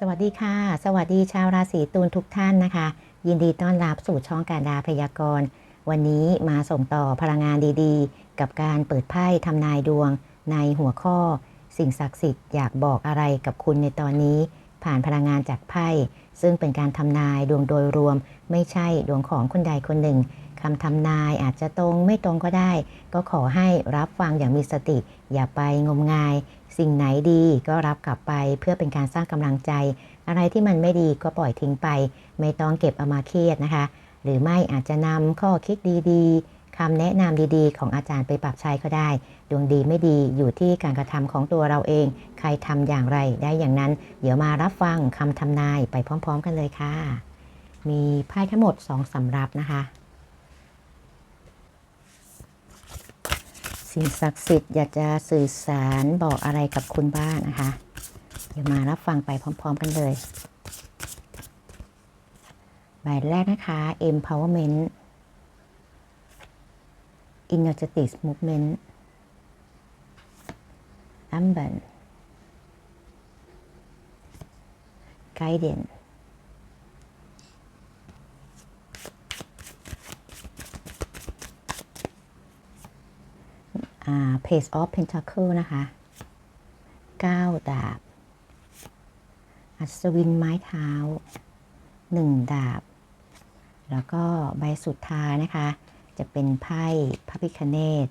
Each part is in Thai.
สวัสดีค่ะ สวัสดีชาวราศีตุลทุกท่านนะคะ ยินดีต้อนรับสู่ช่องการดาพยากรณ์ วันนี้มาส่งต่อพลังงานดีๆ กับการเปิดไพ่ทำนายดวง ในหัวข้อ สิ่งศักดิ์สิทธิ์อยากบอกอะไรกับคุณในตอนนี้ ผ่านพลังงานจากไพ่ ซึ่งเป็นการทำนายดวงโดยรวม ไม่ใช่ดวงของคนใดคนหนึ่งคำทำนายอาจจะตรงไม่ตรงก็ได้ ก็ขอให้รับฟังอย่างมีสติ อย่าไปงมงาย สิ่งไหนดีก็รับกลับไปเพื่อเป็นการสร้างกำลังใจ อะไรที่มันไม่ดีก็ปล่อยทิ้งไป ไม่ต้องเก็บเอามาเครียดนะคะ หรือไม่อาจจะนำข้อคิดดีๆ คำแนะนำดีๆ ของอาจารย์ไปปรับใช้ก็ได้ ดวงดีไม่ดีอยู่ที่การกระทำของตัวเราเอง ใครทำอย่างไรได้อย่างนั้น เดี๋ยวมารับฟังคำทำนายไปพร้อม ๆ กันเลยค่ะ มีไพ่ทั้งหมด 2สำรับนะคะสิ่งศักดิ์สิทธิ์อยากจะสื่อสารบอกอะไรกับคุณบ้างนะคะ เดี๋ยวมารับฟังไปพร้อม ๆ กันเลย ใบแรกนะคะ empowerment energetic movement amber guidance อ่า page of pentacle นะคะ9ดาบ อัศวินไม้เท้า1ดาบ แล้วก็ใบสุดท้ายนะคะ จะเป็นไพ่พระพิคเนต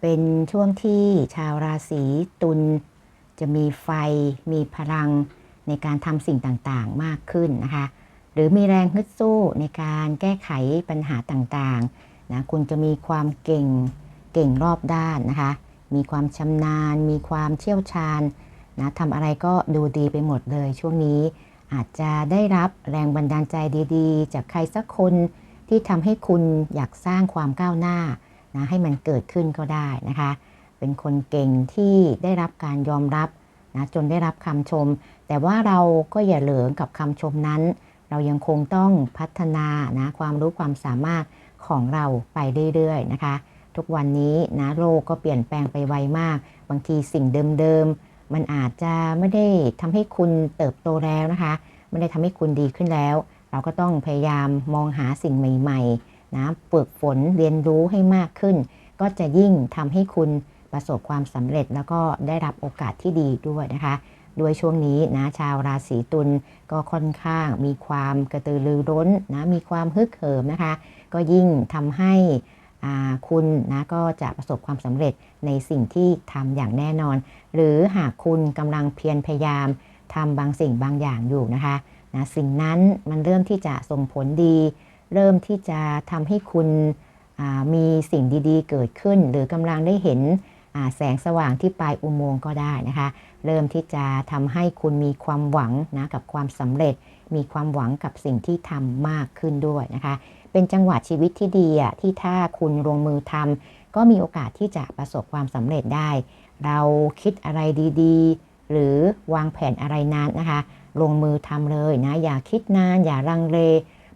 เป็นช่วงที่ชาวราศีตุลจะมีไฟมีพลังในการทำสิ่งต่างๆมากขึ้นนะคะ หรือมีแรงฮึดสู้ในการแก้ไขปัญหาต่างๆนะคุณจะมีความเก่งเก่งรอบด้านนะคะ มีความชำนาญ มีความเชี่ยวชาญนะทำอะไรก็ดูดีไปหมดเลย ช่วงนี้อาจจะได้รับแรงบันดาลใจดีๆ จากใครสักคน ที่ทำให้คุณอยากสร้างความก้าวหน้านะให้มันเกิดขึ้นก็ได้นะคะ เป็นคนเก่งที่ได้รับการยอมรับนะจนได้รับคำชม แต่ว่าเราก็อย่าเหลิงกับคำชมนั้น เรายังคงต้องพัฒนานะความรู้ความสามารถของเราไปเรื่อยๆนะคะ ทุกวันนี้นะโลกก็เปลี่ยนแปลงไปไวมาก บางทีสิ่งเดิมๆ มันอาจจะไม่ได้ทำให้คุณเติบโตแล้วนะคะ ไม่ได้ทำให้คุณดีขึ้นแล้ว เราก็ต้องพยายามมองหาสิ่งใหม่ๆนะฝึกฝนเรียนรู้ให้มากขึ้น ก็จะยิ่งทำให้คุณประสบความสำเร็จแล้วก็ได้รับโอกาสที่ดีด้วยนะคะด้วยช่วงนี้นะชาวราศีตุลก็ค่อนข้างมีความกระตือรือร้นนะมีความฮึกเหิมนะคะ ก็ยิ่งทำให้คุณนะก็จะประสบความสำเร็จในสิ่งที่ทำอย่างแน่นอน หรือหากคุณกำลังเพียรพยายามทำบางสิ่งบางอย่างอยู่นะคะ นะสิ่งนั้นมันเริ่มที่จะส่งผลดี เริ่มที่จะทำให้คุณมีสิ่งดีๆ เกิดขึ้น หรือกำลังได้เห็นแสงสว่างที่ปลายอุโมงค์ก็ได้นะคะ เริ่มที่จะทำให้คุณมีความหวังนะกับความสำเร็จ มีความหวังกับสิ่งที่ทำมากขึ้นด้วยนะคะ เป็นจังหวะชีวิตที่ดีอะที่ถ้าคุณลงมือทำก็มีโอกาสที่จะประสบความสำเร็จได้ เราคิดอะไรดีๆ หรือวางแผนอะไรนานนะคะ ลงมือทำเลยนะ อย่าคิดนานอย่าลังเล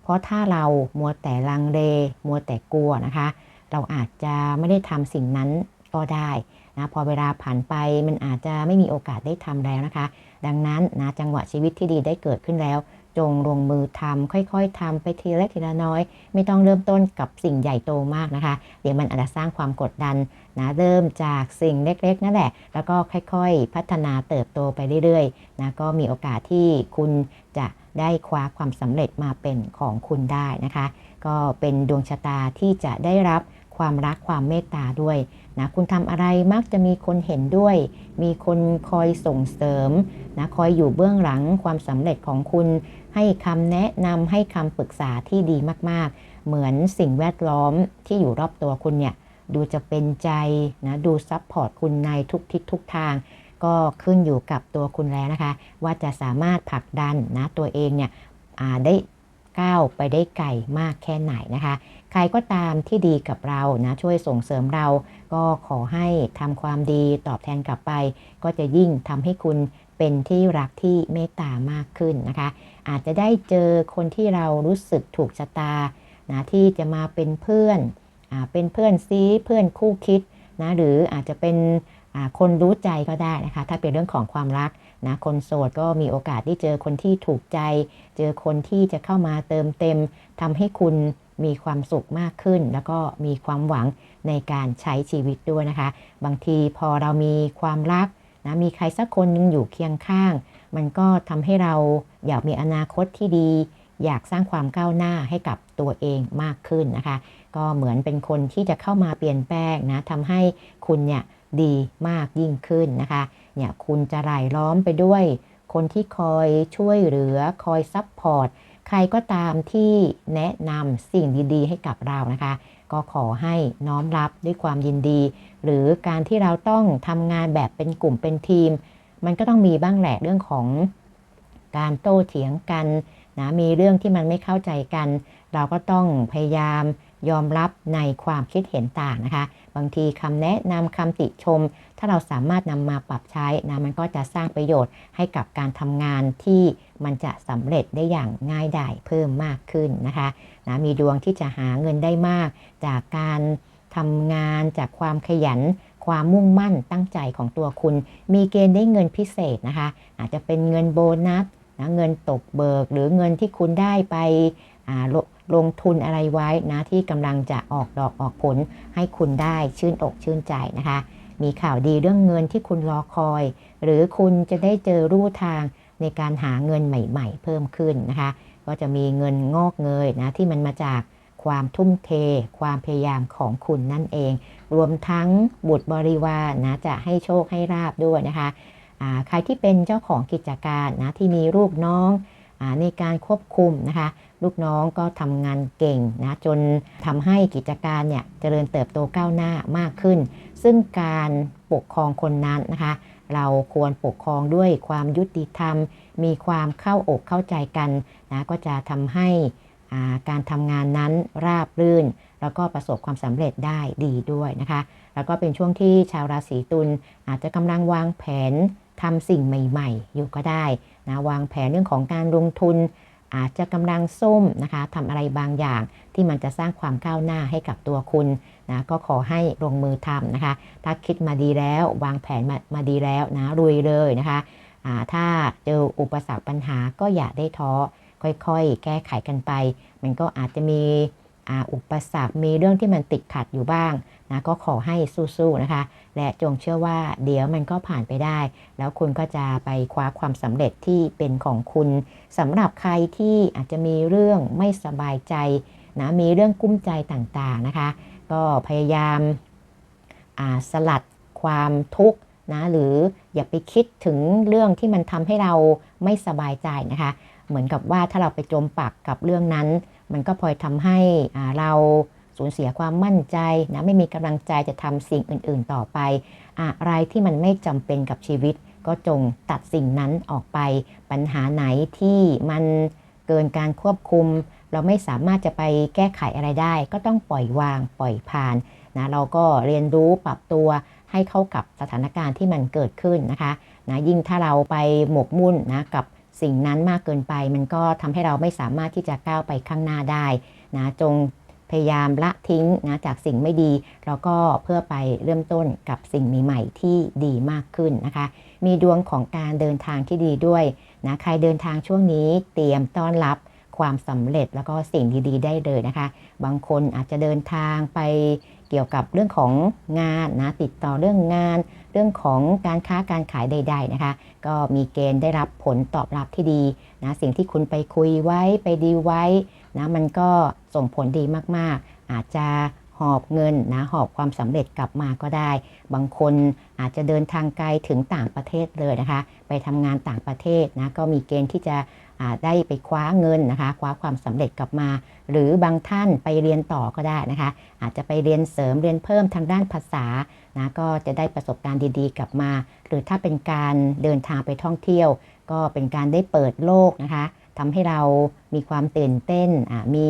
เพราะถ้าเรามัวแต่ลังเล มัวแต่กลัวนะคะ เราอาจจะไม่ได้ทำสิ่งนั้นก็ได้นะพอเวลาผ่านไปมันอาจจะไม่มีโอกาสได้ทำแล้วนะคะ ดังนั้นนะจังหวะชีวิตที่ดีได้เกิดขึ้นแล้ว จงลงมือทำค่อยๆทำไปทีเล็กทีละน้อย ไม่ต้องเริ่มต้นกับสิ่งใหญ่โตมากนะคะ เดี๋ยวมันอาจจะสร้างความกดดัน นะเริ่มจากสิ่งเล็กๆนั่นแหละ แล้วก็ค่อยๆ พัฒนาเติบโตไปเรื่อยๆนะก็มีโอกาสที่คุณจะได้คว้าความสำเร็จมาเป็นของคุณได้นะคะ ก็เป็นดวงชะตาที่จะได้รับความรักความเมตตาด้วยนะคุณทำอะไรมักจะมีคนเห็นด้วย มีคนคอยส่งเสริมนะคอยอยู่เบื้องหลังความสำเร็จของคุณ ให้คำแนะนำให้คำปรึกษาที่ดีมากๆ เหมือนสิ่งแวดล้อมที่อยู่รอบตัวคุณเนี่ย ดูจะเป็นใจนะดูซับพอร์ตคุณในทุกทิศทุกทาง ก็ขึ้นอยู่กับตัวคุณแล้วนะคะ ว่าจะสามารถผลักดันนะตัวเองเนี่ยได้ก้าวไปได้ไกลมากแค่ไหนนะคะ ใครก็ตามที่ดีกับเรานะช่วยส่งเสริมเรา ก็ขอให้ทำความดีตอบแทนกลับไป ก็จะยิ่งทำให้คุณเป็นที่รักที่เมตตามากขึ้นนะคะ อาจจะได้เจอคนที่เรารู้สึกถูกชะตานะที่จะมาเป็นเพื่อน เป็นเพื่อนซีเพื่อนคู่คิดนะหรืออาจจะเป็นคนรู้ใจก็ได้นะคะ ถ้าเป็นเรื่องของความรักนะคนโสดก็มีโอกาสได้เจอคนที่ถูกใจ เจอคนที่จะเข้ามาเติมเต็มทำให้คุณมีความสุขมากขึ้น แล้วก็มีความหวังในการใช้ชีวิตด้วยนะคะ บางทีพอเรามีความรักนะมีใครสักคนหนึงอยู่เคียงข้าง มันก็ทำให้เราอยากมีอนาคตที่ดี อยากสร้างความก้าวหน้าให้กับตัวเองมากขึ้นนะคะ ก็เหมือนเป็นคนที่จะเข้ามาเปลี่ยนแปลงนะทำให้คุณเนี่ยดีมากยิ่งขึ้นนะคะเนี่ยคุณจะรายล้อมไปด้วย คนที่คอยช่วยเหลือคอยซับพอร์ตใครก็ตามที่แนะนำสิ่งดีๆ ให้กับเรานะคะ ก็ขอให้น้อมรับด้วยความยินดี หรือการที่เราต้องทำงานแบบเป็นกลุ่มเป็นทีม มันก็ต้องมีบ้างแหละเรื่องของการโต้เถียงกัน นะมีเรื่องที่มันไม่เข้าใจกัน เราก็ต้องพยายามยอมรับในความคิดเห็นต่างนะคะ บางทีคำแนะนำคำติชม ถ้าเราสามารถนำมาปรับใช้นะมันก็จะสร้างประโยชน์ให้กับการทำงานที่มันจะสำเร็จได้อย่างง่ายดายเพิ่มมากขึ้นนะคะนะมีดวงที่จะหาเงินได้มาก จากการทำงานจากความขยัน ความมุ่งมั่นตั้งใจของตัวคุณ มีเกณฑ์ได้เงินพิเศษนะคะ อาจจะเป็นเงินโบนัส นะเงินตกเบิกหรือเงินที่คุณได้ไปลลงทุนอะไรไว้นะที่กำลังจะออกดอกออกผลให้คุณได้ชื่นอกชื่นใจนะคะ มีข่าวดีเรื่องเงินที่คุณรอคอย หรือคุณจะได้เจอรูทางในการหาเงินใหม่ๆ เพิ่มขึ้นนะคะ ก็จะมีเงินงอกเงยนะที่มันมาจากความทุ่มเท ความพยายามของคุณนั่นเอง รวมทั้งบุตรบริวารนะจะให้โชคให้ราบด้วยนะคะ ใครที่เป็นเจ้าของกิจการนะที่มีลูกน้องอในการควบคุมนะคะ ลูกน้องก็ทำงานเก่งนะจนทำให้กิจการเนี่ยเจริญเติบโตก้าวหน้ามากขึ้น ซึ่งการปกครองคนนั้นนะคะ เราควรปกครองด้วยความยุติธรรม มีความเข้าอกเข้าใจกันนะก็จะทำให้าการทำงานนั้นราบรื่น แล้วก็ประสบความสำเร็จได้ดีด้วยนะคะ แล้วก็เป็นช่วงที่ชาวราศีตุลอาจจะกำลังวางแผน ทำสิ่งใหม่ๆ อยู่ก็ได้นะวางแผนเรื่องของการลงทุน อาจจะกำลังส้มนะคะทำอะไรบางอย่างที่มันจะสร้างความก้าวหน้าให้กับตัวคุณนะก็ขอให้ลงมือทำนะคะ ถ้าคิดมาดีแล้ว วางแผนมามาดีแล้วนะรวยเลยนะคะถ้าเจออุปสรรคปัญหาก็อย่าได้ท้อค่อยๆ แก้ไขกันไป มันก็อาจจะมีอ่าอุปสรรคมีเรื่องที่มันติดขัดอยู่บ้าง นะก็ขอให้สู้ๆนะคะ และจงเชื่อว่าเดี๋ยวมันก็ผ่านไปได้ แล้วคุณก็จะไปคว้าความสำเร็จที่เป็นของคุณสำหรับใครที่อาจจะมีเรื่องไม่สบายใจนะมีเรื่องกุ้มใจต่างๆนะคะ ก็พยายามาสลัดความทุกข์นะหรืออย่าไปคิดถึงเรื่องที่มันทำให้เราไม่สบายใจนะคะ เหมือนกับว่าถ้าเราไปจมปักกับเรื่องนั้น มันก็พลอยทำให้เรา สูญเสียความมั่นใจนะไม่มีกำลังใจจะทำสิ่งอื่น ๆ ต่อไป อะไรที่มันไม่จำเป็นกับชีวิต ก็จงตัดสิ่งนั้นออกไป ปัญหาไหนที่มันเกินการควบคุม เราไม่สามารถจะไปแก้ไขอะไรได้ ก็ต้องปล่อยวางปล่อยผ่านนะเราก็เรียนรู้ปรับตัวให้เข้ากับสถานการณ์ที่มันเกิดขึ้นนะคะนะยิ่งถ้าเราไปหมกมุ่นนะกับสิ่งนั้นมากเกินไป มันก็ทำให้เราไม่สามารถที่จะก้าวไปข้างหน้าได้นะจง ยายามละทิ้งนะจากสิ่งไม่ดี แล้วก็เพื่อไปเริ่มต้นกับสิ่งใหม่ๆที่ดีมากขึ้นนะคะ มีดวงของการเดินทางที่ดีด้วยนะใครเดินทางช่วงนี้เตรียมต้อนรับความสำเร็จแล้วก็สิ่งดีๆ ได้เลยนะคะ บางคนอาจจะเดินทางไปเกี่ยวกับเรื่องของงานนะติดต่อเรื่องงาน เรื่องของการค้าการขายใด ๆนะคะ ก็มีเกณฑ์ได้รับผลตอบรับที่ดีนะสิ่งที่คุณไปคุยไว้ไปดีไว้ นะมันก็ส่งผลดีมากๆ อาจจะหอบเงินนะหอบความสำเร็จกลับมาก็ได้ บางคนอาจจะเดินทางไกลถึงต่างประเทศเลยนะคะ ไปทำงานต่างประเทศนะก็มีเกณฑ์ที่จะได้ไปคว้าเงินนะคะคว้าความสำเร็จกลับมา หรือบางท่านไปเรียนต่อก็ได้นะคะ อาจจะไปเรียนเสริมเรียนเพิ่มทางด้านภาษานะก็จะได้ประสบการณ์ดีๆ กลับมา หรือถ้าเป็นการเดินทางไปท่องเที่ยว ก็เป็นการได้เปิดโลกนะคะ ทำให้เรามีความตื่นเต้นมี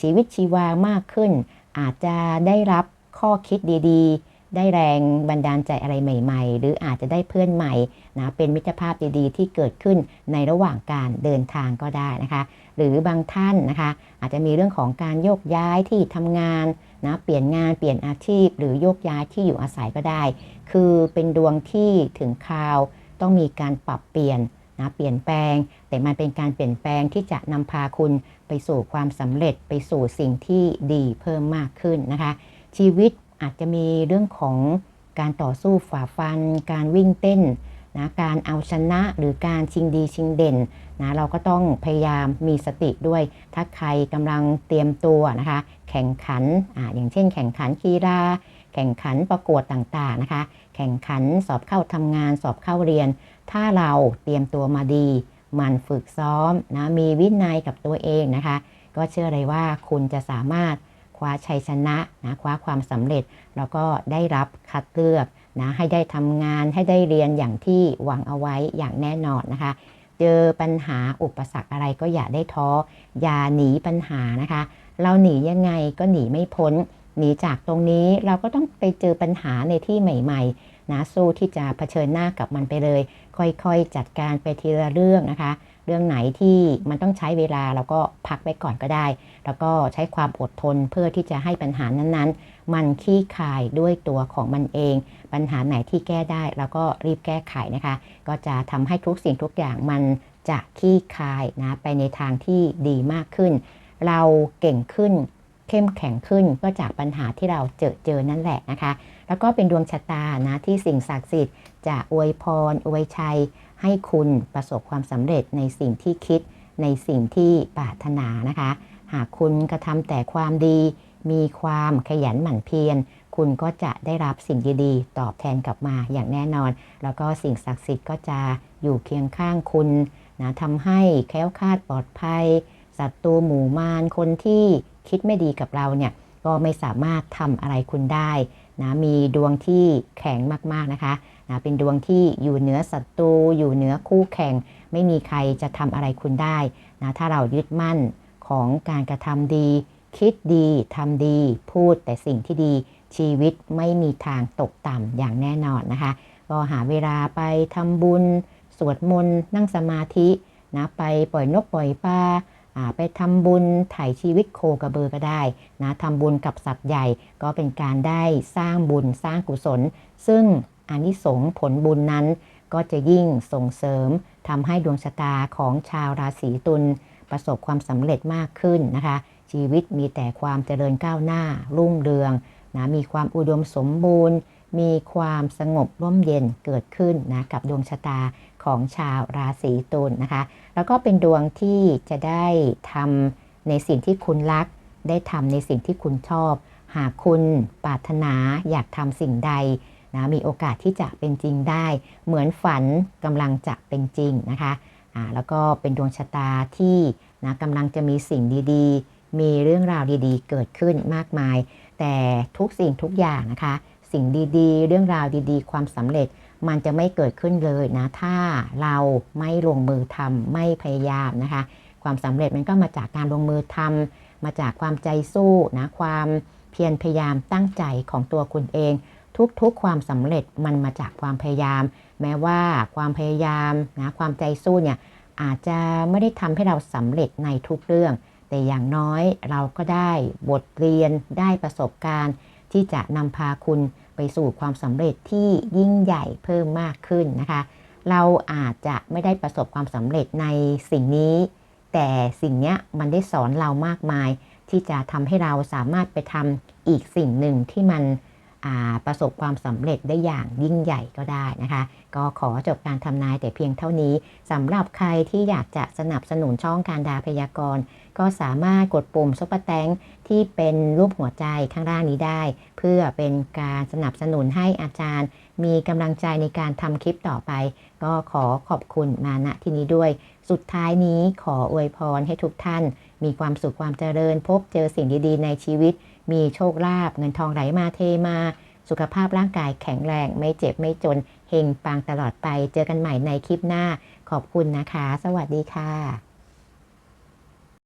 ชีวิตชีวามากขึ้น อาจจะได้รับข้อคิดดีๆ ได้แรงบันดาลใจอะไรใหม่ ๆ หรืออาจจะได้เพื่อนใหม่นะเป็นมิตรภาพดีๆ ที่เกิดขึ้นในระหว่างการเดินทางก็ได้นะคะ หรือบางท่านนะคะ อาจจะมีเรื่องของการโยกย้ายที่ทำงานนะเปลี่ยนงานเปลี่ยนอาชีพ หรือโยกย้ายที่อยู่อาศัยก็ได้ คือเป็นดวงที่ถึงคราวต้องมีการปรับเปลี่ยน นะเปลี่ยนแปลง แต่มันเป็นการเปลี่ยนแปลงที่จะนำพาคุณไปสู่ความสำเร็จไปสู่สิ่งที่ดีเพิ่มมากขึ้นนะคะ ชีวิตอาจจะมีเรื่องของการต่อสู้ฝ่าฟัน การวิ่งเต้นนะการเอาชนะหรือการชิงดีชิงเด่นนะเราก็ต้องพยายามมีสติด้วย ถ้าใครกำลังเตรียมตัวนะคะ แข่งขันออย่างเช่น แข่งขันกีฬาแข่งขันประกวดต่างๆนะคะ แข่งขันสอบเข้าทำงานสอบเข้าเรียน ถ้าเราเตรียมตัวมาดี มันฝึกซ้อมนะมีวินัยกับตัวเองนะคะ ก็เชื่อเลยว่าคุณจะสามารถคว้าชัยชนะนะคว้าความสำเร็จ แล้วก็ได้รับคัดเลือกนะให้ได้ทำงานให้ได้เรียนอย่างที่หวังเอาไว้อย่างแน่นอนนะคะ เจอปัญหาอุปสรรคอะไรก็อย่าได้ท้ออย่าหนีปัญหานะคะ เราหนียังไงก็หนีไม่พ้น หนีจากตรงนี้เราก็ต้องไปเจอปัญหาในที่ใหม่ ๆ นะสู้ที่จะเผชิญหน้ากับมันไปเลย ค่อยๆ จัดการไปทีละเรื่องนะคะ เรื่องไหนที่มันต้องใช้เวลาเราก็พักไปก่อนก็ได้ แล้วก็ใช้ความอดทนเพื่อที่จะให้ปัญหานั้นๆ มันขี้คายด้วยตัวของมันเอง ปัญหาไหนที่แก้ได้เราก็รีบแก้ไขนะคะ ก็จะทำให้ทุกสิ่งทุกอย่างมันจะขี้คายนะไปในทางที่ดีมากขึ้น เราเก่งขึ้น เข้มแข็งขึ้นก็จากปัญหาที่เราเจอเจอนั่นแหละนะคะ แล้วก็เป็นดวงชะตานะที่สิ่งศักดิ์สิทธิ์จะอวยพรอวยชัย ให้คุณประสบความสำเร็จในสิ่งที่คิดในสิ่งที่ปรารถนานะคะ หากคุณกระทำแต่ความดี มีความขยันหมั่นเพียรคุณก็จะได้รับสิ่งดีๆ ตอบแทนกลับมาอย่างแน่นอน แล้วก็สิ่งศักดิ์สิทธิ์ก็จะอยู่เคียงข้างคุณนะทำให้แค้วคาดปลอดภัย ศัตรูหมู่มารคนที่คิดไม่ดีกับเราเนี่ยก็ไม่สามารถทำอะไรคุณได้นะมีดวงที่แข็งมากๆนะคะนะเป็นดวงที่อยู่เหนือศัตรูอยู่เหนือคู่แข่ง ไม่มีใครจะทำอะไรคุณได้นะถ้าเรายึดมั่นของการกระทำดี คิดดีทำดี พูดแต่สิ่งที่ดีชีวิตไม่มีทางตกต่ำอย่างแน่นอนนะคะ ก็หาเวลาไปทำบุญ สวดมนต์นั่งสมาธินะไปปล่อยนกปล่อยปลา ไปทำบุญถ่ายชีวิตโคกระเบือก็ได้นะทำบุญกับสัตว์ใหญ่ก็เป็นการได้สร้างบุญสร้างกุศล ซึ่งอานิสงส์ผลบุญนั้น ก็จะยิ่งส่งเสริมทำให้ดวงชะตาของชาวราศีตุลประสบความสำเร็จมากขึ้นนะคะ ชีวิตมีแต่ความเจริญก้าวหน้า รุ่งเรืองนะมีความอุดมสมบูรณ์ มีความสงบร่มเย็นเกิดขึ้นนะกับดวงชะตา ของชาวราศีตุลนะคะ แล้วก็เป็นดวงที่จะได้ทำในสิ่งที่คุณรัก ได้ทำในสิ่งที่คุณชอบ หากคุณปรารถนาอยากทำสิ่งใดนะมีโอกาสที่จะเป็นจริงได้ เหมือนฝันกำลังจะเป็นจริงนะคะอ่าแล้วก็เป็นดวงชะตาที่นะกำลังจะมีสิ่งดีๆ มีเรื่องราวดีๆ เกิดขึ้นมากมาย แต่ทุกสิ่งทุกอย่างนะคะ สิ่งดีๆ เรื่องราวดีๆ ความสำเร็จมันจะไม่เกิดขึ้นเลยนะ ถ้าเราไม่ลงมือทำไม่พยายามนะคะ ความสำเร็จมันก็มาจากการลงมือทำมาจากความใจสู้นะความเพียรพยายามตั้งใจของตัวคุณเอง ทุกๆ ความสำเร็จมันมาจากความพยายาม แม้ว่าความพยายามนะความใจสู้เนี่ยอาจจะไม่ได้ทำให้เราสำเร็จในทุกเรื่อง แต่อย่างน้อยเราก็ได้บทเรียนได้ประสบการณ์ ที่จะนำพาคุณไปสู่ความสำเร็จที่ยิ่งใหญ่เพิ่มมากขึ้นนะคะ เราอาจจะไม่ได้ประสบความสำเร็จในสิ่งนี้ แต่สิ่งนี้มันได้สอนเรามากมาย ที่จะทำให้เราสามารถไปทำอีกสิ่งหนึ่งที่มัน ประสบความสำเร็จได้อย่างยิ่งใหญ่ก็ได้นะคะ ก็ขอจบการทำนายแต่เพียงเท่านี้สำหรับใครที่อยากจะสนับสนุนช่องการดาพยากรณ์ ก็สามารถกดปุ่มซุปเปอร์แตงที่เป็นรูปหัวใจข้างล่างนี้ได้ เพื่อเป็นการสนับสนุนให้อาจารย์ มีกำลังใจในการทำคลิปต่อไป ก็ขอขอบคุณมาณที่นี้ด้วย สุดท้ายนี้ขออวยพรให้ทุกท่าน มีความสุขความเจริญพบเจอสิ่งดีๆ ในชีวิต มีโชคลาภเงินทองไหลมาเทมา สุขภาพร่างกายแข็งแรง ไม่เจ็บไม่จนเฮงปังตลอดไป เจอกันใหม่ในคลิปหน้า ขอบคุณนะคะ สวัสดีค่ะ